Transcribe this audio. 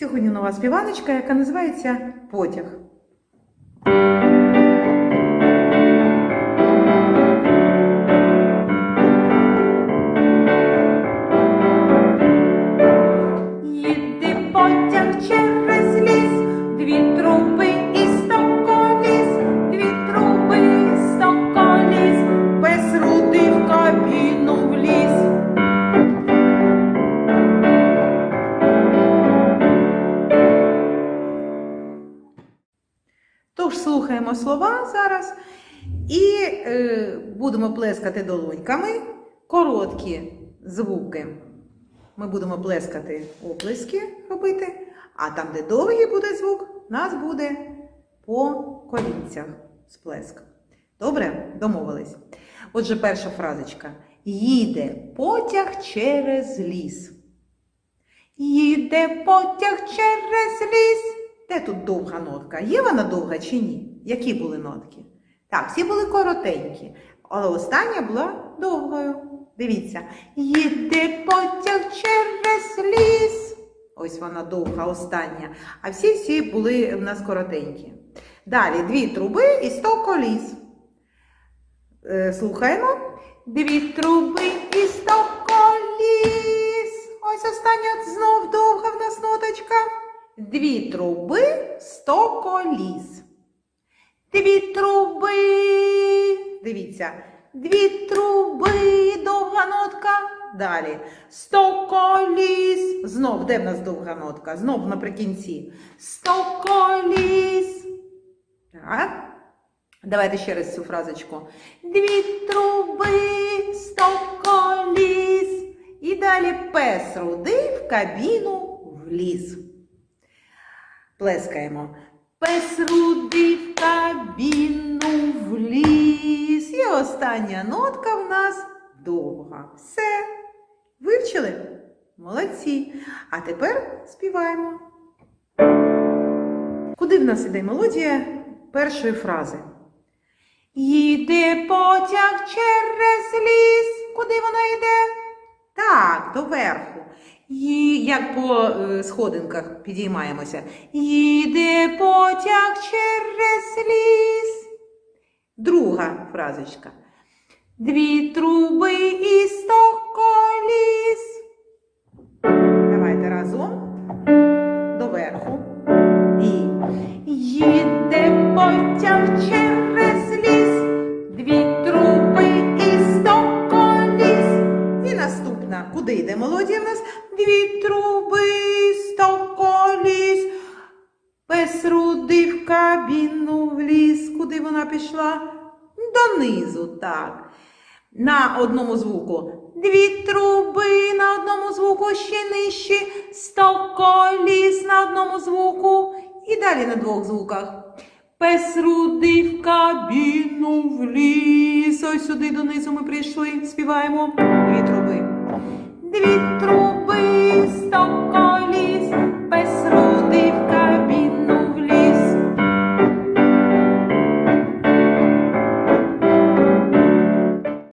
Сьогодні нова співаночка, яка називається Потяг. Тож слухаємо слова зараз і е, будемо плескати долоньками короткі звуки. Ми будемо плескати оплески робити, а там, де довгий буде звук, нас буде по колінцях сплеск. Добре? Домовились. Отже, перша фразочка. Їде потяг через ліс. Їде потяг через ліс. Де тут довга нотка? Є вона довга чи ні? Які були нотки? Так, всі були коротенькі, але остання була довгою. Дивіться. Їде потяг через ліс. Ось вона довга, остання. А всі всі були в нас коротенькі. Далі дві труби і сто коліс. Е, слухаємо. Дві труби і сто коліс. Ось остання знов довга в нас ноточка. Дві труби, сто коліс. Дві труби. Дивіться. Дві труби, довга нотка. Далі. Сто коліс. Знов, де в нас довга нотка? Знов наприкінці. Сто коліс. Так. Давайте ще раз цю фразочку. Дві труби, сто коліс. І далі пес рудий в кабіну вліз. Плескаємо. Пес рудий в кабіну вліз. І остання нотка в нас довга. Все. Вивчили? Молодці. А тепер співаємо. Куди в нас іде мелодія першої фрази? Їде потяг через ліс. Куди вона йде? Так, доверху. І Як по е, сходинках підіймаємося. Їде потяг через ліс. Друга фразочка. Дві труби і сто Дві труби, сто коліс. Пес рудий в кабіну вліз. Куди вона пішла? Донизу, так. На одному звуку. Дві труби на одному звуку ще нижче. Сто коліс на одному звуку. І далі на двох звуках. Пес рудий в кабіну вліз. Ось сюди донизу ми прийшли. Співаємо. Дві труби. Дві труби, don't go.